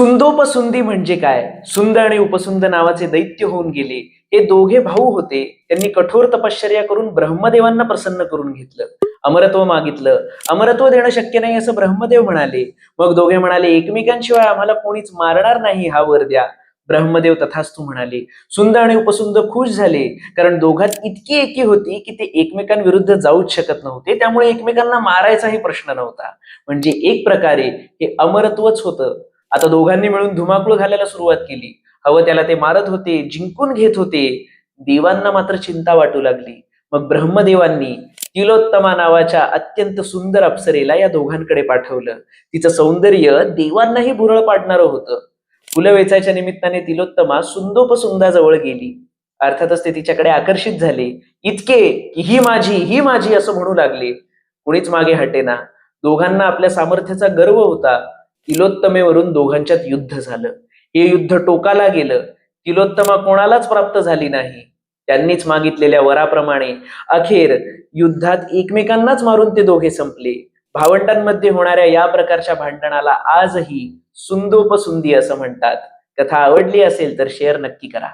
सुंदोपसुंदी म्हणजे काय? सुंद आणि उपसुंद नावाचे दैत्य होऊन गेले. हे दोघे भाऊ होते. त्यांनी कठोर तपश्चर्या करून ब्रह्मदेवांना प्रसन्न करून घेतलं. अमरत्व मागितलं. अमरत्व देणं शक्य नाही असं ब्रह्मदेव म्हणाले. मग दोघे म्हणाले एकमेकांशिवाय आम्हाला कोणीच मारणार नाही हा वर द्या. ब्रह्मदेव तथास्तू म्हणाले सुंद आणि उपसुंद खुश झाले. कारण दोघात इतकी एकी होती की ते एकमेकांविरुद्ध जाऊच शकत नव्हते. त्यामुळे एकमेकांना मारायचाही प्रश्न नव्हता. म्हणजे एक प्रकारे हे अमरत्वच होतं. आता दोघांनी मिळून धुमाकूळ घालायला सुरुवात केली. हवं त्याला ते मारत होते जिंकून घेत होते. देवांना मात्र चिंता वाटू लागली. मग ब्रह्मदेवांनी तिलोत्तमा नावाच्या अत्यंत सुंदर अप्सरेला या दोघांकडे पाठवलं. तिचं सौंदर्य देवांनाही भुरळ पाडणारं होतं. फुलं वेचायच्या निमित्ताने तिलोत्तमा सुंदोपसुंदाजवळ गेली. अर्थातच ते तिच्याकडे आकर्षित झाले. इतके की ही माझी ही माझी असं म्हणू लागले. कुणीच मागे हटेना. दोघांना आपल्या सामर्थ्याचा गर्व होता. तिलोत्तमेवरून दोघांच्यात युद्ध झालं. हे युद्ध टोकाला गेलं. तिलोत्तमा कोणालाच प्राप्त झाली नाही. त्यांनीच मागितलेल्या वराप्रमाणे अखेर युद्धात एकमेकांनाच मारून ते दोघे संपले. भावंडांमध्ये होणाऱ्या या प्रकारच्या भांडणाला आजही सुंदोपसुंदी असं म्हणतात. कथा आवडली असेल तर शेअर नक्की करा.